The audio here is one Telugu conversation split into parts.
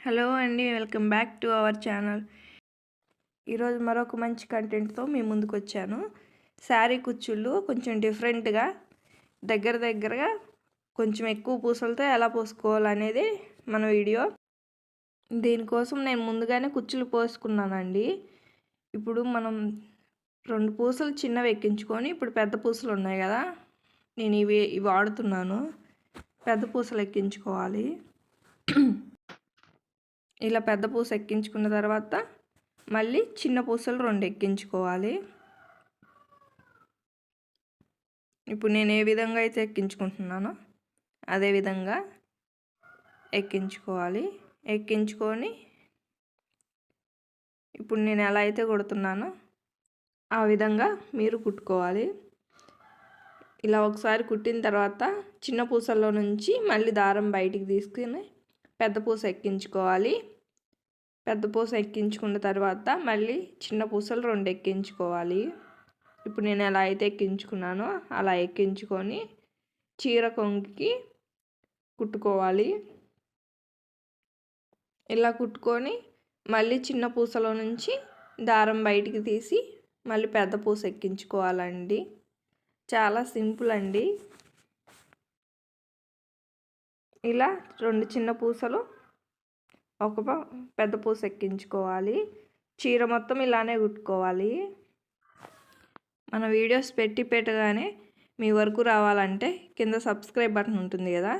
హలో అండి welcome back to our channel. ఈరోజు మరొక మంచి కంటెంట్తో మీ ముందుకు వచ్చాను శారీ కుచ్చుళ్ళు కొంచెం డిఫరెంట్గా దగ్గర దగ్గరగా కొంచెం ఎక్కువ పూసలతో ఎలా పోసుకోవాలనేది మన వీడియో. దీనికోసం నేను ముందుగానే కుచ్చులు పోసుకున్నానండి. ఇప్పుడు మనం రెండు పూసలు చిన్నవి ఎక్కించుకొని ఇప్పుడు పెద్ద పూసలు ఉన్నాయి కదా నేను ఇవి ఇవి వాడుతున్నాను. పెద్ద పూసలు ఎక్కించుకోవాలి. ఇలా పెద్ద పూస ఎక్కించుకున్న తర్వాత మళ్ళీ చిన్న పూసలు రెండు ఎక్కించుకోవాలి. ఇప్పుడు నేను ఏ విధంగా అయితే ఎక్కించుకుంటున్నానో అదే విధంగా ఎక్కించుకోవాలి. ఎక్కించుకొని ఇప్పుడు నేను ఎలా అయితే కుడుతున్నానో ఆ విధంగా మీరు కుట్టుకోవాలి. ఇలా ఒకసారి కుట్టిన తర్వాత చిన్న పూసల్లో నుంచి మళ్ళీ దారం బయటికి తీసుకుని పెద్ద పూస ఎక్కించుకోవాలి. పెద్ద పూస ఎక్కించుకున్న తర్వాత మళ్ళీ చిన్న పూసలు రెండు ఎక్కించుకోవాలి. ఇప్పుడు నేను ఎలా అయితే ఎక్కించుకున్నానో అలా ఎక్కించుకొని చీర కొంగికి కుట్టుకోవాలి. ఇలా కుట్టుకొని మళ్ళీ చిన్న పూసలో నుంచి దారం బయటికి తీసి మళ్ళీ పెద్ద పూస ఎక్కించుకోవాలండి. చాలా సింపుల్ అండి. ఇలా రెండు చిన్న పూసలు ఒక పెద్ద పూస ఎక్కించుకోవాలి. చీర మొత్తం ఇలానే కుట్టుకోవాలి. మన వీడియోస్ పెట్టి పెట్టగానే మీ వరకు రావాలంటే కింద సబ్స్క్రైబ్ బటన్ ఉంటుంది కదా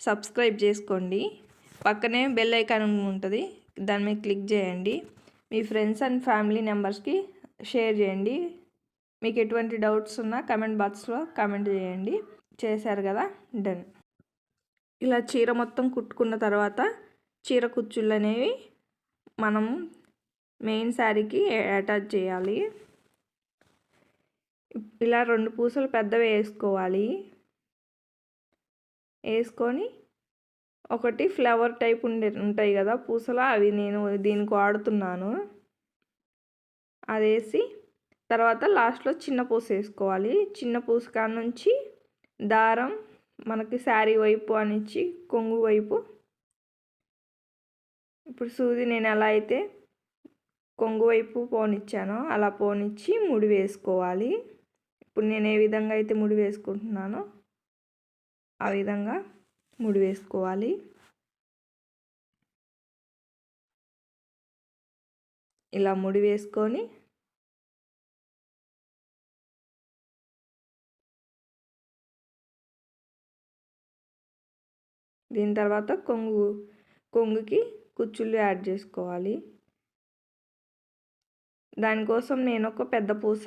సబ్స్క్రైబ్ చేసుకోండి. పక్కనే బెల్ ఐకాన్ ఉంటుంది దాని మీద క్లిక్ చేయండి. మీ ఫ్రెండ్స్ అండ్ ఫ్యామిలీ మెంబర్స్కి షేర్ చేయండి. మీకు ఎటువంటి డౌట్స్ ఉన్నా కమెంట్ బాక్స్లో కమెంట్ చేయండి. చేశారు కదా డన్. ఇలా చీర మొత్తం కుట్టుకున్న తర్వాత చీర కుచ్చుళ్ళు అనేవి మనం మెయిన్ శారీకి అటాచ్ చేయాలి. ఇలా రెండు పూసలు పెద్దవి వేసుకోవాలి. వేసుకొని ఒకటి ఫ్లవర్ టైప్ ఉండే ఉంటాయి కదా పూసలు అవి నేను దీనికి వాడుతున్నాను. అది వేసి తర్వాత లాస్ట్లో చిన్న పూస వేసుకోవాలి. చిన్న పూస కాడ నుంచి దారం మనకి శారీ వైపు అనిచ్చి కొంగు వైపు. ఇప్పుడు సూది నేను ఎలా అయితే కొంగు వైపు పోనిచ్చానో అలా పోనిచ్చి ముడి వేసుకోవాలి. ఇప్పుడు నేను ఏ విధంగా అయితే ముడి వేసుకుంటున్నానో ఆ విధంగా ముడి వేసుకోవాలి. ఇలా ముడి వేసుకొని దీని తర్వాత కొంగు కొంగుకి కుచ్చుళ్ళు యాడ్ చేసుకోవాలి. దానికోసం నేను ఒక పెద్ద పూస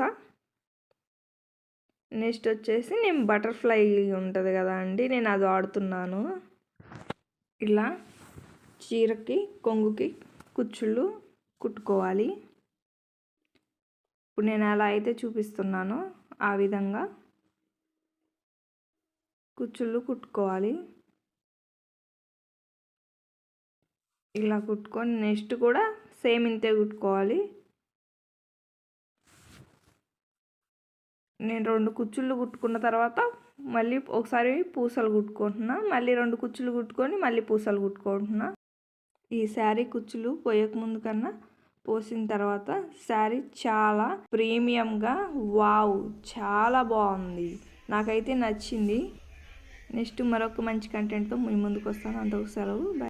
నెక్స్ట్ వచ్చేసి నేను బటర్ఫ్లై ఉంటుంది కదా అండి నేను అది వాడుతున్నాను. ఇలా చీరకి కొంగుకి కుచ్చుళ్ళు కుట్టుకోవాలి. ఇప్పుడు నేను ఎలా అయితే చూపిస్తున్నానో ఆ విధంగా కుచ్చుళ్ళు కుట్టుకోవాలి. ఇలా కుట్టుకొని నెక్స్ట్ కూడా సేమ్ ఇంతే కుట్టుకోవాలి. నేను రెండు కుచ్చుళ్ళు కుట్టుకున్న తర్వాత మళ్ళీ ఒకసారి పూసలు కుట్టుకుంటున్నా. మళ్ళీ రెండు కుచ్చులు కుట్టుకొని మళ్ళీ పూసలు కుట్టుకుంటున్నా. ఈ శారీ కుచ్చులు పోయకముందు కన్నా పోసిన తర్వాత శారీ చాలా ప్రీమియంగా వావ్! చాలా బాగుంది. నాకైతే నచ్చింది. నెక్స్ట్ మరొక మంచి కంటెంట్తో మీ ముందుకు వస్తాను. అంతకు సెలవు.